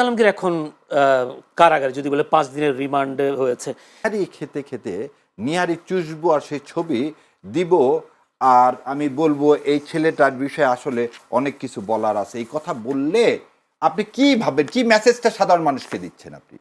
আলমগীর এখন কারাগারে যদি বলে পাঁচ দিনের রিমান্ডে হয়েছে। নিয়ারি খেতে খেতে নিয়ারি চুষবো আর সেই ছবি দিব, আর আমি বলব এই ছেলেটার বিষয়ে আসলে অনেক কিছু বলার আছে। এই কথা বললে আপনি কি ভাবেন? কি মেসেজটা সাধারণ মানুষকে দিচ্ছেন আপনি?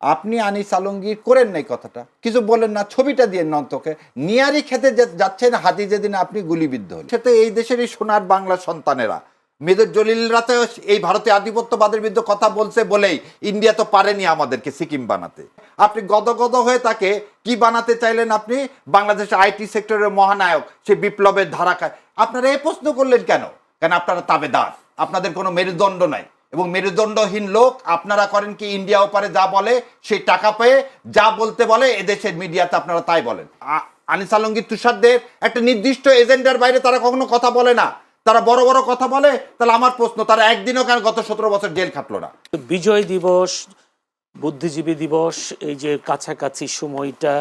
আপনি আনিস আলমগীর করেন নাই কথাটা? কিছু বলেন না, ছবিটা দিয়ে নন্তকে নিয়ারি খেতে যাচ্ছেন হাতি যেদিন আপনি গুলিবিদ্ধ হলেন। সেটা এই দেশের এই সোনার বাংলা সন্তানেরা। মেজর জলিলরা তো এই ভারতে আধিপত্যবাদের বিরুদ্ধে কথা বলছে বলেই ইন্ডিয়া তো পারেনি আমাদেরকে সিকিম বানাতে। আপনি গদগদ হয়ে তাকে কি বানাতে চাইলেন আপনি? বাংলাদেশের আইটি সেক্টরের মহানায়ক সে বিপ্লবের ধারাকায় আপনারা এই প্রশ্ন করলেন কেন? কেন আপনারা তাবে তাবেদার? আপনাদের কোনো মেরুদণ্ড নাই। এবং মেরুদণ্ডহীন লোক আপনারা করেন কি ইন্ডিয়া ওপারে যা বলে, সেই টাকা পেয়ে যা বলতে বলে, এদেশের মিডিয়াতে আপনারা তাই বলেন। আনিস আলমগীর তুষারদের একটা নির্দিষ্ট এজেন্ডার বাইরে তারা কখনো কথা বলে না। তারা বড় বড় কথা বলে, তাহলে আমার প্রশ্ন, তারা একদিনও কেন গত সতেরো বছর জেল খাটলো না? বিজয় দিবস, বুদ্ধিজীবী দিবস, এই যে কাছাকাছি সময়টা,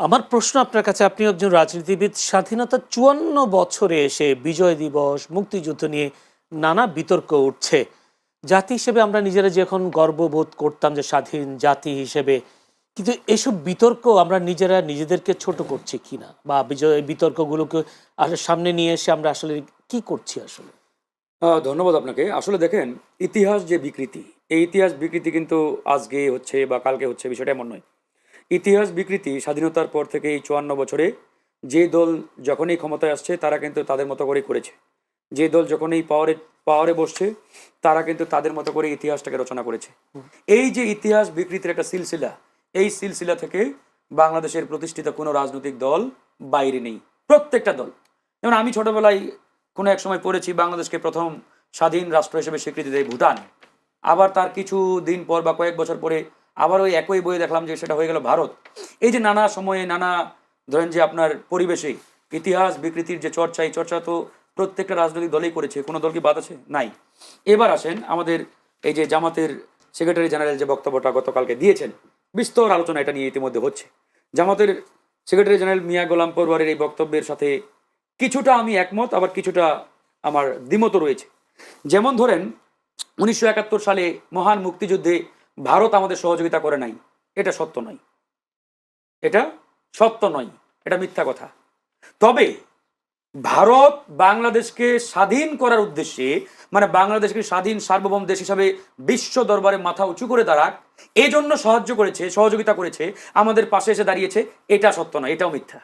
আমার প্রশ্ন আপনার কাছে আপনি একজন রাজনীতিবিদ, স্বাধীনতা চুয়ান্ন বছরে এসে বিজয় দিবস, মুক্তিযুদ্ধ নিয়ে নানা বিতর্ক উঠছে। জাতি হিসেবে আমরা নিজেরা যে এখন গর্ববোধ করতাম যে স্বাধীন জাতি হিসেবে, কিন্তু এসব বিতর্ক আমরা নিজেরা নিজেদেরকে ছোট করছি কিনা? বা বিজয় বিতর্কগুলোকে আসলে সামনে নিয়ে এসে আমরা আসলে কি করছি আসলে? ধন্যবাদ আপনাকে। আসলে দেখেন, ইতিহাস যে বিকৃতি, এই ইতিহাস বিকৃতি কিন্তু আজকে হচ্ছে বা কালকে হচ্ছে বিষয়টা এমন নয়। ইতিহাস বিকৃতি স্বাধীনতার পর থেকে এই চুয়ান্ন বছরে যে দল যখনই ক্ষমতায় আসছে, তারা কিন্তু তাদের মতো করেই করেছে। যে দল যখনই পাওয়ারে পাওয়ারে বসছে, তারা কিন্তু তাদের মতো করে ইতিহাসটাকে রচনা করেছে। এই যে ইতিহাস বিকৃতির একটা সিলসিলা, এই সিলসিলা থেকে বাংলাদেশের প্রতিষ্ঠিত কোনো রাজনৈতিক দল বাইরে নেই। প্রত্যেকটা দল। যেমন আমি ছোটবেলায় কোনো এক সময় পড়েছি বাংলাদেশকে প্রথম স্বাধীন রাষ্ট্র হিসেবে স্বীকৃতি দেয় ভুটান। আবার তার কিছু দিন পর বা কয়েক বছর পরে আবার ওই একই বইয়ে দেখলাম যে সেটা হয়ে গেল ভারত। এই যে নানা সময়ে নানা, ধরেন যে আপনার পরিবেশে ইতিহাস, বিকৃতির যে চর্চা, এই চর্চা তো প্রত্যেকটা রাজনৈতিক দলেই করেছে। কোনো দল কি বাদ আছে? নাই। এবার আসেন আমাদের এই যে জামাতের সেক্রেটারি জেনারেল যে বক্তব্যটা গতকালকে দিয়েছেন, বিস্তর আলোচনা এটা নিয়ে ইতিমধ্যে হচ্ছে। জামাতের সেক্রেটারি জেনারেল মিয়া গোলাম পরওয়ারের এই বক্তব্যের সাথে কিছুটা আমি একমত, আবার কিছুটা আমার দ্বিমত রয়েছে। যেমন ধরেন, উনিশশো একাত্তর সালে মহান মুক্তিযুদ্ধে ভারত আমাদের সহযোগিতা করে নাই। এটা সত্য নয়। এটা সত্য নয়। এটা মিথ্যা কথা। তবে ভারত বাংলাদেশকে স্বাধীন করার উদ্দেশ্যে মানে বাংলাদেশকে স্বাধীন সার্বভৌম দেশ হিসাবে বিশ্ব দরবারে মাথা উঁচু করে দাঁড়াক এই জন্য সাহায্য করেছে, সহযোগিতা করেছে, আমাদের পাশে এসে দাঁড়িয়েছে, এটা সত্য নয়, এটাও মিথ্যা।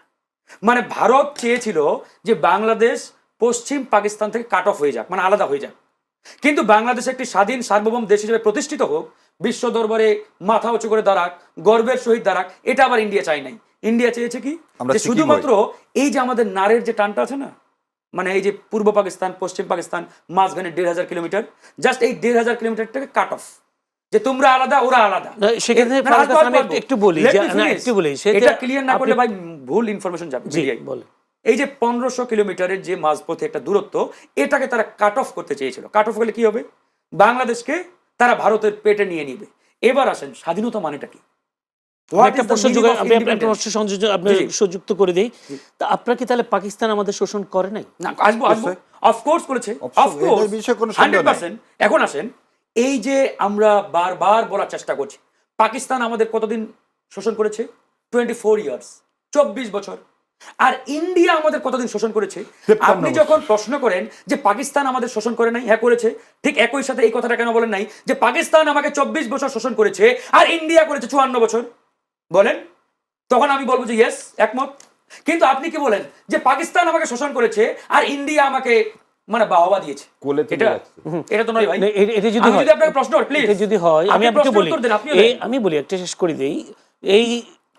মানে ভারত চেয়েছিল যে বাংলাদেশ পশ্চিম পাকিস্তান থেকে কাট অফ হয়ে যাক মানে আলাদা হয়ে যাক। কিন্তু বাংলাদেশ একটি স্বাধীন সার্বভৌম দেশ হিসেবে প্রতিষ্ঠিত হোক বিশ্ব দরবারে মাথা উঁচু করে দাঁড়াক গর্বের সহিত দাঁড়াক এটা আবার ইন্ডিয়া চাই নাই। ইন্ডিয়া চেয়েছে কি? যে শুধুমাত্র এই যে আমাদের নারের যে টানটা আছে না মানে এই যে পূর্ব পাকিস্তান পশ্চিম পাকিস্তান মাঝখানে দেড় হাজার কিলোমিটার জাস্ট এই দেড় হাজার কিলোমিটারটাকে কাট অফ যে তোমরা আলাদা ওরা আলাদা। আসব, একটু- বলি. একটু বলি, সেটা ক্লিয়ার না করলে ভাই ভুল ইনফরমেশন যাবে জি বলে এই যে পনেরোশো কিলোমিটারের যে মাঝপথে একটা দূরত্ব এটাকে তারা কাট অফ করতে চেয়েছিল। কাট অফ করলে কি হবে? বাংলাদেশকে তারা ভারতের পেটে নিয়ে নিবে। এবার আসেন স্বাধীনতা মানেটা কি। সুযুক্ত করে দেই। তা আপনার তাহলে পাকিস্তান আমাদের শোষণ করে নাই? না আসব আসব। অফকোর্স করেছে। Of- অফকোর্স এটার বিষয়ে কোনো সন্দেহ নাই। 100% এখন আসেন এই যে আমরা বারবার বলার চেষ্টা করছি পাকিস্তান আমাদের কতদিন শোষণ করেছে? টোয়েন্টি ফোর ইয়ার্স চব্বিশ বছর। আর ইন্ডিয়া আমাদের কতদিন শোষণ করেছে? আপনি যখন প্রশ্ন করেন যে পাকিস্তান আমাদের শোষণ করে নাই হ্যাঁ করেছে ঠিক একই সাথে এই কথাটা কেন বলেন নাই? যে পাকিস্তান আমাকে চব্বিশ বছর শোষণ করেছে আর ইন্ডিয়া করেছে চুয়ান্ন বছর। বলেন তখন আমি বলব যে ইয়েস একমত। কিন্তু আপনি কি বলেন যে পাকিস্তান আমাকে শোষণ করেছে আর ইন্ডিয়া আমাকে মানে বাহবা দিয়েছে? কোলে এটা এটা তো নয় ভাই। এটা যদি হয় যদি আপনাকে প্রশ্ন প্লিজ যদি হয় আমি আপনাকে বলি। আমি বলি একটা শেষ করে দেই। এই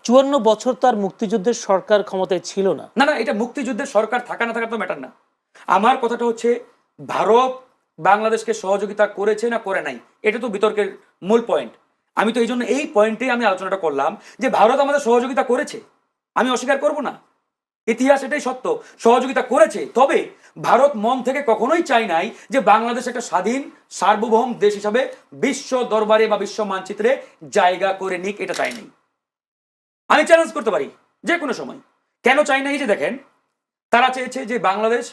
চুয়ান্ন বছর তো আর মুক্তিযুদ্ধের সরকার ক্ষমতায় ছিল না। না না, এটা মুক্তিযুদ্ধের সরকার থাকা না থাকা তো ম্যাটার না। আমার কথাটা হচ্ছে, ভারত বাংলাদেশকে সহযোগিতা করেছে না করে নাই? এটা তো বিতর্কের মূল পয়েন্ট আমি তো এই জন্য এই পয়েন্টে আমি আলোচনাটা করলাম যে, ভারত আমাদের সহযোগিতা করেছে। আমি অস্বীকার করব না। ইতিহাস এটাই সত্য। সহযোগিতা করেছে। তবে ভারত মন থেকে কখনোই চাই নাই যে, বাংলাদেশ একটা স্বাধীন, সার্বভৌম দেশ হিসাবে বিশ্ব দরবারে বা বিশ্ব মানচিত্রে জায়গা করে নিক, এটা চাই নাই। আমি চ্যালেঞ্জ করতে পারি যে কোনো সময়। কেন চাই না এই যে দেখেন, তারা চেয়েছে যে বাংলাদেশ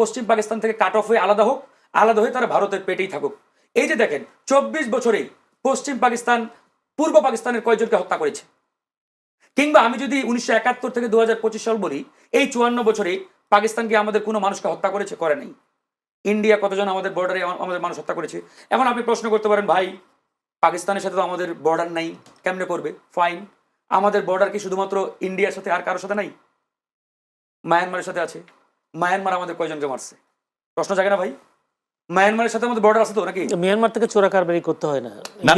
পশ্চিম পাকিস্তান থেকে কাট অফ হয়ে আলাদা হোক, আলাদা হয়ে তারা ভারতের পেটেই থাকুক। এই যে দেখেন, চব্বিশ বছরেই পশ্চিম পাকিস্তান, পূর্ব পাকিস্তানের কয়েকজনকে হত্যা করেছে। কিংবা আমি যদি উনিশশো একাত্তর থেকে দু হাজার পঁচিশ সাল বলি, এই চুয়ান্ন বছরে পাকিস্তানকে আমাদের কোনো মানুষকে হত্যা করেছে? করে নাই। ইন্ডিয়া কতজন আমাদের বর্ডারে আমাদের মানুষ হত্যা করেছে? এখন আপনি প্রশ্ন করতে পারেন, ভাই, পাকিস্তানের সাথে তো আমাদের বর্ডার নাই, কেমনে করবে? ফাইন আমাদের বর্ডার কি শুধুমাত্র ইন্ডিয়ার সাথে আর কারোর সাথে নাই? মায়ানমারের সাথে আছে। মায়ানমার আমাদের কয়জনকে মারছে? প্রশ্ন জাগে না ভাই? মায়ানমারের সাথে আমাদের বর্ডার আছে তো নাকি? মিয়ানমার থেকে চোরা কারবারি করতে হয় না। না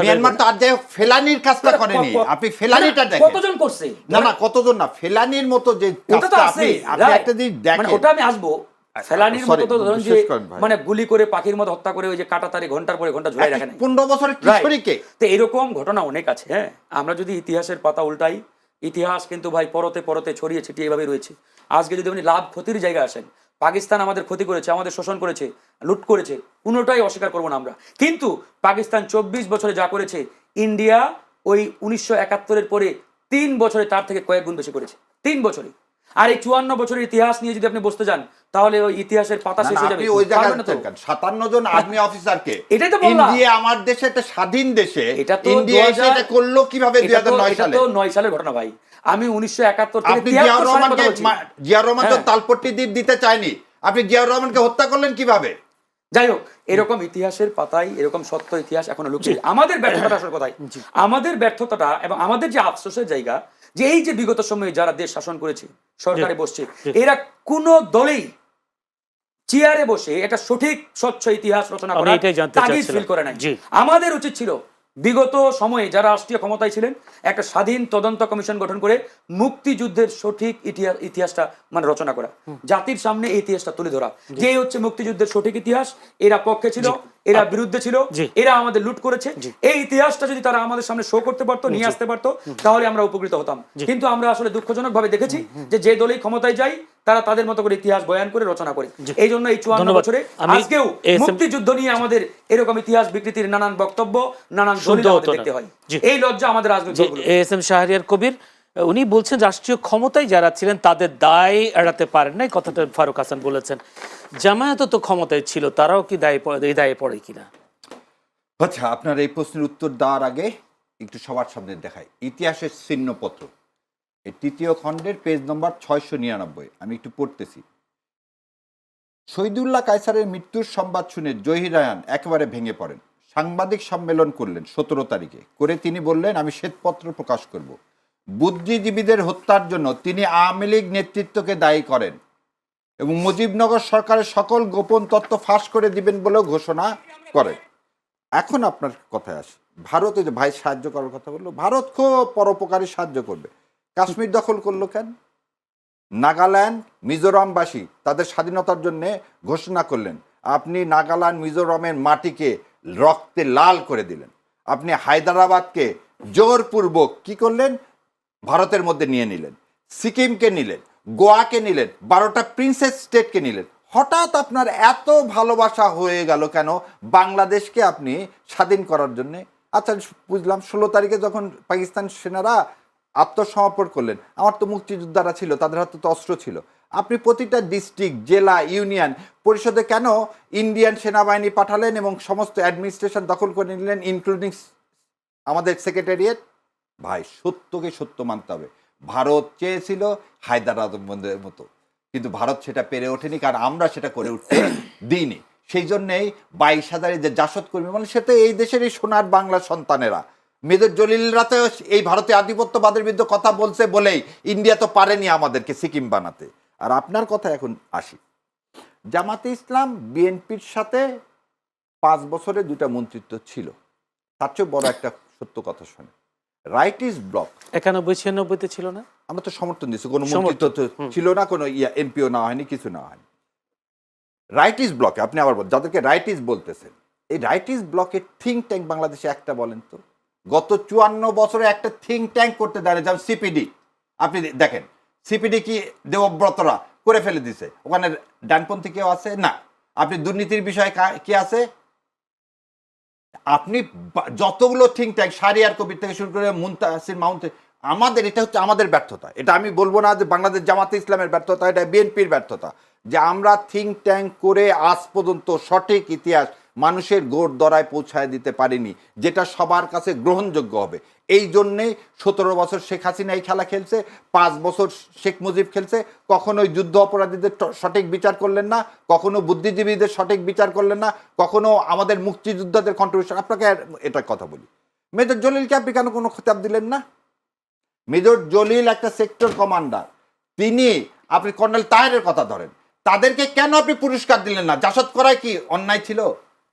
মিয়ানমার তো আর যাই ফেলানির কাজটা করেনি। আপনি ফেলানিটা দেখেন। কতজন করছে? না না কতজন না? ফেলানির মতো যে কাজটা আছে। আপনি আপনি একটা জিনিস মানে দেখেন। ওটা আমি আসব। ফেলানির মতো তো ধরুন যে। মানে গুলি করে পাখির মতো হত্যা করে ওই যে কাটা তারে ঘণ্টার পরে ঘণ্টা ঝুলাই রাখে নাই পনেরো বছরের কিশোরীকে তো এরকম ঘটনা অনেক আছে হ্যাঁ। আমরা যদি ইতিহাসের পাতা উল্টাই ইতিহাস কিন্তু ভাই পরতে পরতে ছড়িয়ে ছিটিয়ে এভাবে রয়েছে। আজকে যদি আপনি লাভ ক্ষতির জায়গায় আসেন পাকিস্তান আমাদের ক্ষতি করেছে আমাদের শোষণ করেছে লুট করেছে কোনোটাই অস্বীকার করব না আমরা। কিন্তু পাকিস্তান চব্বিশ বছরে যা করেছে ইন্ডিয়া ওই উনিশশো একাত্তরের পরে তিন বছরে তার থেকে কয়েক গুণ বেশি করেছে। তিন বছরে। আর এই চুয়ান্ন বছরের ইতিহাস নিয়ে যদি আপনি বসতে যান তাহলে ওই ইতিহাসের পাতা শেষ হয়ে যাবে। ওই জায়গায় সাতান্ন জন আর্মি অফিসারকে এটাই তো বললাম। ইন্ডিয়া আমার দেশে একটা স্বাধীন দেশে এটা তো ইন্ডিয়া এটা করল কীভাবে দুই এটা হাজার নয় এটা সালে? তো নয় সালের ঘটনা ভাই। আমি উনিশশো একাত্তর থেকে আপনি জিয়াউর 73 রহমানকে বলছি। রহমান তো হ্যাঁ। তালপট্টি দ্বীপ দিতে চায়নি। আপনি জিয়াউর রহমানকে হত্যা করলেন কীভাবে? যাই হোক এরকম ইতিহাসের পাতায় এরকম সত্য ইতিহাস এখনও লুকিয়ে আমাদের ব্যর্থতা আসল কথাই। আমাদের ব্যর্থতা এবং আমাদের যে আফসোসের জায়গা যে এই যে বিগত সময়ে যারা দেশ শাসন করেছে সরকারে বসছে এরা কোনো দলেই চেয়ারে বসে এটা সঠিক স্বচ্ছ ইতিহাস রচনা তাগিদ ফিল করে নাই। আমাদের উচিত ছিল বিগত সময়ে যারা রাষ্ট্রীয় ক্ষমতায় ছিলেন একটা স্বাধীন তদন্ত কমিশন গঠন করে মুক্তিযুদ্ধের সঠিক ইতিহাস ইতিহাসটা মানে রচনা করা। জাতির সামনে এই ইতিহাসটা তুলে ধরা। যে হচ্ছে মুক্তিযুদ্ধের সঠিক ইতিহাস এরা পক্ষে ছিল এরা বিরুদ্ধে ছিল এরা আমাদের লুট করেছে। এই ইতিহাসটা যদি তারা আমাদের সামনে শো করতে পারতো নিয়ে আসতে পারতো তাহলে আমরা উপকৃত হতাম। কিন্তু আমরা আসলে দুঃখজনক ভাবে দেখেছি যে যে দলেই ক্ষমতায় যাই তারা তাদের মতো করে ইতিহাস বয়ান করে রচনা করে। এই জন্য এই চুয়ান্ন বছরে আজকেও মুক্তিযুদ্ধ নিয়ে আমাদের এরকম ইতিহাস বিকৃতির নানান বক্তব্য নানান। দেখতে হয়। এই লজ্জা আমাদের রাজনৈতিক এস এম শাহরিয়ার কবির উনি বলছেন রাষ্ট্রীয় ক্ষমতায় যারা ছিলেন তাদের দায় এড়াতে পারেন না কথাটা ফারুক হাসান বলেছেন। জামায়াত তো ক্ষমতায় ছিল তারাও কি দায়ে পড়ে এই দায়ে পড়ে কিনা? আচ্ছা আপনার এই প্রশ্নের উত্তর দেওয়ার আগে একটু সবার সামনে দেখাই। ইতিহাসের চিহ্নপত্র এই তৃতীয় খণ্ডের পেজ নম্বর ছয়শো নিরানব্বই। আমি একটু পড়তেছি। শহীদুল্লাহ কায়সারের মৃত্যুর সংবাদ শুনে জহির রায়ান একেবারে ভেঙে পড়েন। সাংবাদিক সম্মেলন করলেন সতেরো তারিখে। করে তিনি বললেন, আমি শ্বেতপত্র প্রকাশ করব। বুদ্ধিজীবীদের হত্যার জন্য তিনি আওয়ামী লীগ নেতৃত্বকে দায়ী করেন এবং মুজিবনগর সরকারের সকল গোপন তথ্য ফাঁস করে দিবেন বলেও ঘোষণা করেন। এখন আপনার কথায় আসি। ভারত যে ভাই সাহায্য করার কথা বলল, ভারত খুব পরোপকারী সাহায্য করবে। কাশ্মীর দখল করল কেন? নাগাল্যান্ড, মিজোরামবাসী তাদের স্বাধীনতার জন্য ঘোষণা করলেন, আপনি নাগাল্যান্ড, মিজোরামের মাটিকে রক্তে লাল করে দিলেন। আপনি হায়দ্রাবাদকে জোরপূর্বক কি করলেন? ভারতের মধ্যে নিয়ে নিলেন, সিকিমকে নিলেন, গোয়াকে নিলেন, বারোটা প্রিন্সেস স্টেটকে নিলেন। হঠাৎ আপনার এত ভালোবাসা হয়ে গেল কেন? বাংলাদেশকে আপনি স্বাধীন করার জন্যে? আচ্ছা বুঝলাম, ষোলো তারিখে যখন পাকিস্তান সেনারা আত্মসমর্পণ করলেন। আমার তো মুক্তিযোদ্ধারা ছিল, তাদের হাতে তো অস্ত্র ছিল। আপনি প্রতিটা ডিস্ট্রিক্ট জেলা ইউনিয়ন পরিষদে কেন ইন্ডিয়ান সেনাবাহিনী পাঠালেন এবং সমস্ত অ্যাডমিনিস্ট্রেশন দখল করে নিলেন ইনক্লুডিং আমাদের সেক্রেটারিয়েট ভাই, সত্যকে সত্য মানতে হবে। ভারত চেয়েছিল হায়দ্রাবাদের মতো। কিন্তু ভারত সেটা পেরে ওঠেনি, কারণ আমরা সেটা করে উঠতে দিইনি। সেই জন্যেই বাইশ হাজারের যে জাসদ কর্মী মানে সেটা এই দেশেরই সোনার বাংলা সন্তানেরা। মেজর জলিলরা তো এই ভারতে আধিপত্যবাদের বিরুদ্ধে কথা বলছে বলেই ইন্ডিয়া তো পারেনি আমাদেরকে সিকিম বানাতে। আর আপনার কথা এখন আসি। জামাতে ইসলাম বিএনপির সাথে পাঁচ বছরে দুটা মন্ত্রিত্ব ছিল। তার চেয়ে বড় একটা সত্য কথা শোনে রাইট ইজ ব্লক একানব্বই ছিয়ানব্বইতে ছিল না? আমরা তো সমর্থন দিচ্ছি কোনো মন্ত্রিত্ব তো ছিল না কোনো ইয়া এমপিও নেওয়া হয়নি কিছু নেওয়া হয়নি। রাইট ইজ ব্লকে আপনি আবার বল যাদেরকে রাইট ইজ বলতেছেন এই রাইট ইজ ব্লকের থিঙ্ক ট্যাঙ্ক বাংলাদেশে একটা বলেন তো? গত চুয়ান্ন বছরে একটা থিঙ্ক ট্যাঙ্ক করতে দেয় যেমন সিপিডি আপনি দেখেন সিপিডি কি দেবব্রতরা করে ফেলে দিছে। ওখানে ডানপন্থী কেউ আছে? না। আপনি দুর্নীতির বিষয়ে কা- আছে? আপনি যতগুলো থিঙ্ক ট্যাঙ্ক সারিয়ার কবির থেকে শুরু করে মুন্তাসির মাউন্ট, আমাদের এটা হচ্ছে আমাদের ব্যর্থতা। এটা আমি বলব না যে বাংলাদেশ জামাতে ইসলামের ব্যর্থতা, এটা বিএনপির ব্যর্থতা। যে আমরা থিঙ্ক ট্যাঙ্ক করে আজ পর্যন্ত সঠিক ইতিহাস মানুষের গোড় দরায় পৌঁছায় দিতে পারেনি, যেটা সবার কাছে গ্রহণযোগ্য হবে। এই জন্যে সতেরো বছর শেখ হাসিনা এই খেলা খেলছে, পাঁচ বছর শেখ মুজিব খেলছে, কখনোই যুদ্ধ অপরাধীদের সঠিক বিচার করলেন না, কখনো বুদ্ধিজীবীদের সঠিক বিচার করলেন না, কখনো আমাদের মুক্তিযোদ্ধাদের কন্ট্রিবিউশন আপনাকে এটা কথা বলি। মেজর জলিলকে আপনি কেন কোনো খতাব দিলেন না? মেজর জলিল একটা সেক্টর কমান্ডার তিনি, আপনি কর্নেল তাহেরের কথা ধরেন। তাদেরকে কেন আপনি পুরস্কার দিলেন না? জাসদ করায় কি অন্যায় ছিল?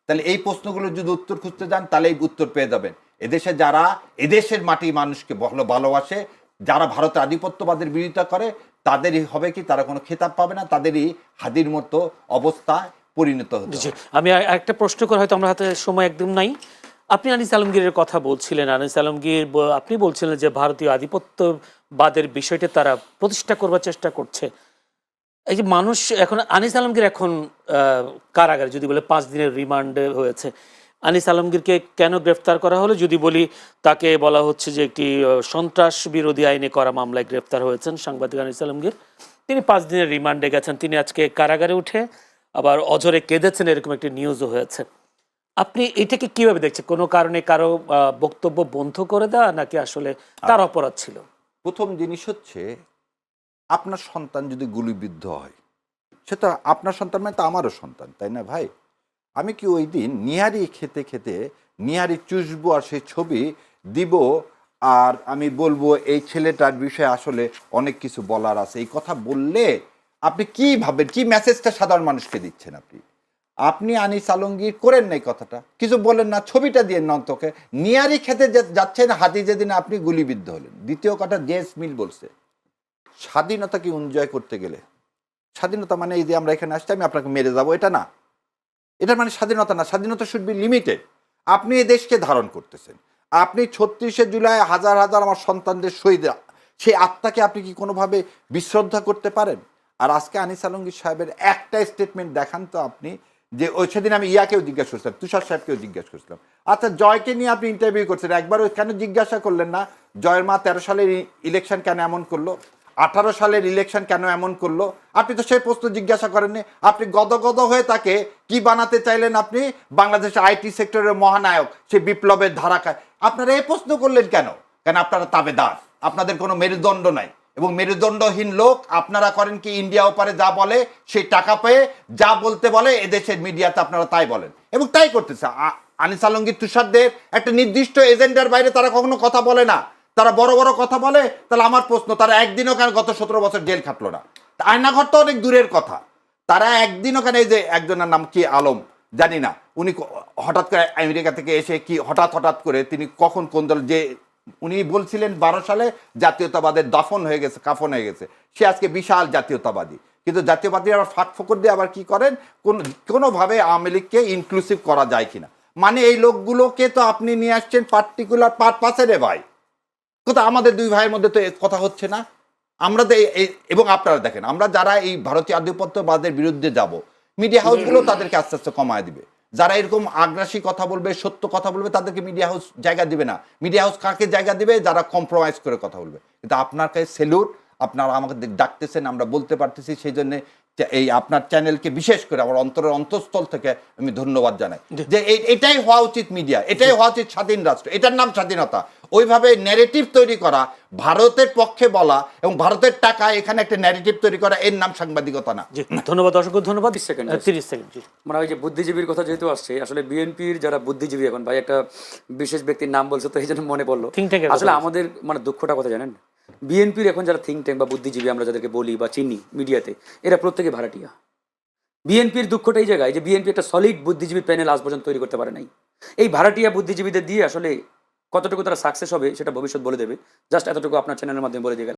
তাহলে এই প্রশ্নগুলো যদি উত্তর খুঁজতে যান তাহলে এই উত্তর পেয়ে যাবেন। এদেশে যারা এদেশের মাটি মানুষকে ভালো ভালোবাসে যারা ভারতের আধিপত্যবাদের বিরোধিতা করে তাদেরই হবে কি তারা কোনো খেতাব পাবে না তাদেরই হাদির মতো অবস্থায় পরিণত হবে। আমি একটা প্রশ্ন করে হয়তো আমরা হাতে সময় একদম নাই। আপনি আনিস আলমগীরের কথা বলছিলেন আনিস আলমগীর আপনি বলছিলেন যে ভারতীয় আধিপত্যবাদের বিষয়টা তারা প্রতিষ্ঠা করবার চেষ্টা করছে। এই যে মানুষ এখন আনিস আলমগীর এখন কারাগারে যদি বলে পাঁচ দিনের রিমান্ডে হয়েছে। আনিস আলমগীরকে কেন গ্রেফতার করা হলো? যদি বলি তাকে বলা হচ্ছে যে একটি সন্ত্রাস বিরোধী আইনে করা মামলায় গ্রেফতার হয়েছেন সাংবাদিক আনিস আলমগীর। তিনি পাঁচ দিনের রিমান্ডে গেছেন। তিনি আজকে কারাগারে উঠে আবার অজরে কেঁদেছেন এরকম একটি নিউজও হয়েছে। আপনি এটাকে কীভাবে দেখছেন? কোনো কারণে কারও আহ, বক্তব্য বন্ধ করে দেওয়া নাকি আসলে তার অপরাধ ছিল? প্রথম জিনিস হচ্ছে আপনার সন্তান যদি গুলিবিদ্ধ হয় সেটা আপনার সন্তান মানে তো আমারও সন্তান, তাই না ভাই? আমি কি ওই দিন নিহারি খেতে খেতে নিহারি চুষবো আর সেই ছবি দিব আর আমি বলব এই ছেলেটার বিষয়ে আসলে অনেক কিছু বলার আছে। এই কথা বললে আপনি কি ভাবেন? কি মেসেজটা সাধারণ মানুষকে দিচ্ছেন আপনি? আপনি আনিস আলমগীর করেন না এই কথাটা? কিছু বলেন না, ছবিটা দিয়ে না অন্তকে। নিয়ারি খেতে যাচ্ছেন হাতি যেদিন আপনি গুলিবিদ্ধ হলেন। দ্বিতীয় কথা জেস মিল বলছে। স্বাধীনতাকে এনজয় করতে গেলে? স্বাধীনতা মানে এই যে আমরা এখানে আসছি, আমি আপনাকে মেরে যাব, এটা না। এটা মানে স্বাধীনতা না, স্বাধীনতা শুড বি লিমিটেড আপনি এই দেশকে ধারণ করতেছেন। আপনি ছত্রিশে জুলাই হাজার হাজার আমার সন্তানদের শহীদ, সেই আত্মাকে আপনি কি কোনোভাবে বিশ্রদ্ধা করতে পারেন? আর আজকে আনিস আলমগীর সাহেবের একটা স্টেটমেন্ট দেখান তো আপনি, যে ওই সেদিন আমি ইয়াকেও জিজ্ঞাসা করছিলাম, তুষার সাহেবকেও জিজ্ঞাসা করছিলাম। আচ্ছা জয়কে নিয়ে আপনি ইন্টারভিউ করছেন, একবার কেন জিজ্ঞাসা করলেন না? জয়ের মা তেরো সালের ইলেকশন কেন এমন করল? আঠারো সালের ইলেকশন কেন এমন করল? আপনি তো সেই প্রশ্ন জিজ্ঞাসা করেননি। আপনি গদগদ হয়ে তাকে কি বানাতে চাইলেন আপনি? বাংলাদেশের আইটি সেক্টরের মহানায়ক সে বিপ্লবের ধারাকায়। আপনারা এই প্রশ্ন করলেন কেন? কেন আপনারা তাবেদার? আপনাদের কোনো মেরুদণ্ড নাই। এবং মেরুদণ্ডহীন লোক আপনারা করেন কি ইন্ডিয়া ওপারে যা বলে, সেই টাকা পেয়ে যা বলতে বলে, এদেশের মিডিয়াতে আপনারা তাই বলেন। এবং তাই করতেছে। আ- আনিস আলমগীর তুষারদের একটা নির্দিষ্ট এজেন্ডার বাইরে তারা কখনো কথা বলে না। তারা বড় বড় কথা বলে, তাহলে আমার প্রশ্ন, তারা একদিনও কেন গত সতেরো বছর জেল খাটলো না? আয়নাঘর তো অনেক দূরের কথা। তারা একদিনও কেন এই যে একজনের নাম কি আলম, জানি না, উনি হঠাৎ করে আমেরিকা থেকে এসে কি হঠাৎ হঠাৎ করে তিনি কখন কোন দল, যে উনি বলছিলেন বারো সালে জাতীয়তাবাদের দফন হয়ে গেছে, কাফন হয়ে গেছে। সে আজকে বিশাল জাতীয়তাবাদী। কিন্তু জাতীয়বাদী আবার ফাঁক ফোকর দিয়ে আবার কি করেন? কোন, কোনোভাবে আওয়ামী লীগকে ইনক্লুসিভ করা যায় কিনা? মানে এই লোকগুলোকে তো আপনি নিয়ে আসছেন পার্টিকুলার পারপাসে রে ভাই। কোথাও আমাদের দুই ভাইয়ের মধ্যে তো কথা হচ্ছে না। আমরা তো এবং আপনারা দেখেন, আমরা যারা এই ভারতীয় আধিপত্যবাদের বিরুদ্ধে যাব মিডিয়া হাউসগুলো তাদেরকে আস্তে আস্তে কমায় দিবে। যারা এরকম আগ্রাসী কথা বলবে, সত্য কথা বলবে, তাদেরকে মিডিয়া হাউস জায়গা দিবে না। মিডিয়া হাউস কাকে জায়গা দিবে? যারা কম্প্রোমাইজ করে কথা বলবে। কিন্তু আপনার কাছে সেলুট আপনারা আমাকে ডাকতেছেন, আমরা বলতে পারতেছি, সেই জন্য এই আপনার চ্যানেলকে বিশেষ করে আমার অন্তরের অন্তঃস্থল থেকে আমি ধন্যবাদ জানাই। যে এটাই হওয়া উচিত মিডিয়া এটাই হওয়া উচিত স্বাধীন রাষ্ট্র এটার নাম স্বাধীনতা। ওইভাবে ন্যারেটিভ তৈরি করা ভারতের পক্ষে বলা এবং ভারতের টাকা এখানে একটা ন্যারেটিভ তৈরি করা এর নাম সাংবাদিকতা না। ধন্যবাদ অসংখ্য ধন্যবাদ। 30 সেকেন্ড, 30 সেকেন্ড মানে ওই যে বুদ্ধিজীবীর কথা যেহেতু আসছে আসলে বিএনপির যারা বুদ্ধিজীবী এখন ভাই একটা বিশেষ ব্যক্তির নাম বলছে তো এই জন্য মনে পড়ল। আসলে আমাদের মানে দুঃখটা কথা জানেন? বিএনপির এখন যারা থিঙ্ক ট্যাঙ্ক বা বুদ্ধিজীবী আমরা যাদেরকে বলি বা চিনি মিডিয়াতে, এরা প্রত্যেকে ভাড়াটিয়া। বিএনপির দুঃখটা এই জায়গায় যে বিএনপি একটা সলিড বুদ্ধিজীবী প্যানেল আজ পর্যন্ত তৈরি করতে পারে নাই। এই ভাড়াটিয়া বুদ্ধিজীবীদের দিয়ে আসলে কতটুকু তারা সাকসেস হবে সেটা ভবিষ্যৎ বলে দেবে। জাস্ট এতটুকু আপনার চ্যানেলের মাধ্যমে বলে দিয়ে।